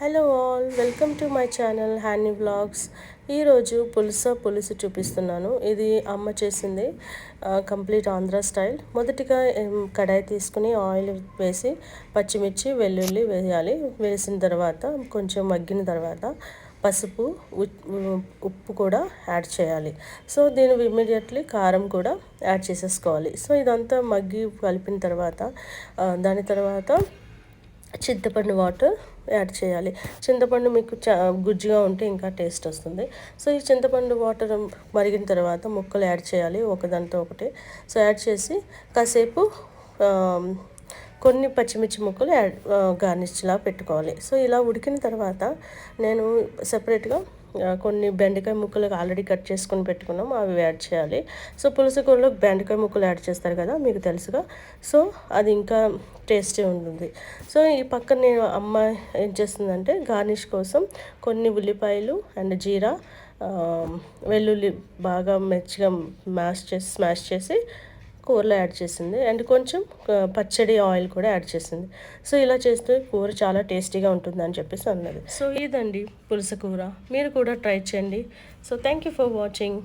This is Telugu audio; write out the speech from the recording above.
Hello all welcome to my channel Hani blogs ఈరోజు పులుస పులుసు చూపిస్తున్నాను. ఇది అమ్మ చేసింది కంప్లీట్ ఆంధ్ర స్టైల్. మొదటిగా కడాయి తీసుకుని ఆయిల్ వేసి పచ్చిమిర్చి వెల్లుల్లి వేయాలి. వేసిన తర్వాత కొంచెం మగ్గిన తర్వాత పసుపు ఉప్పు కూడా యాడ్ చేయాలి. సో దీని ఇమ్మీడియట్లీ కారం కూడా యాడ్ చేసేసుకోవాలి. సో ఇదంతా మగ్గి కలిపిన తర్వాత దాని తర్వాత చింతపండు వాటర్ యాడ్ చేయాలి. చింతపండు మీకు చా గుజ్జుగా ఉంటే ఇంకా టేస్ట్ వస్తుంది. సో ఈ చింతపండు వాటర్ మరిగిన తర్వాత ముక్కలు యాడ్ చేయాలి ఒకదానితో ఒకటి. సో యాడ్ చేసి కాసేపు కొన్ని పచ్చిమిర్చి ముక్కలు యాడ్ గార్నిష్లా పెట్టుకోవాలి. సో ఇలా ఉడికిన తర్వాత నేను సపరేట్గా కొన్ని బెండకాయ ముక్కలు ఆల్రెడీ కట్ చేసుకొని పెట్టుకున్నాం అవి యాడ్ చేయాలి. సో పులుసుకూరలో బెండకాయ ముక్కలు యాడ్ చేస్తారు కదా మీకు తెలుసుగా. సో అది ఇంకా టేస్టీ ఉంటుంది. సో ఈ పక్కన నేను అమ్మ ఏం చేస్తుందంటే గార్నిష్ కోసం కొన్ని ఉల్లిపాయలు అండ్ జీరా వెల్లుల్లి బాగా మెచ్చిగా మ్యాష్ చేసి స్మాష్ చేసి కూరలో యాడ్ చేసింది. అండ్ కొంచెం పచ్చడి ఆయిల్ కూడా యాడ్ చేసింది. సో ఇలా చేస్తే కూర చాలా టేస్టీగా ఉంటుంది అని చెప్పేసి అన్నది. సో ఇదండి పులుసు కూర. మీరు కూడా ట్రై చేయండి. So thank you for watching.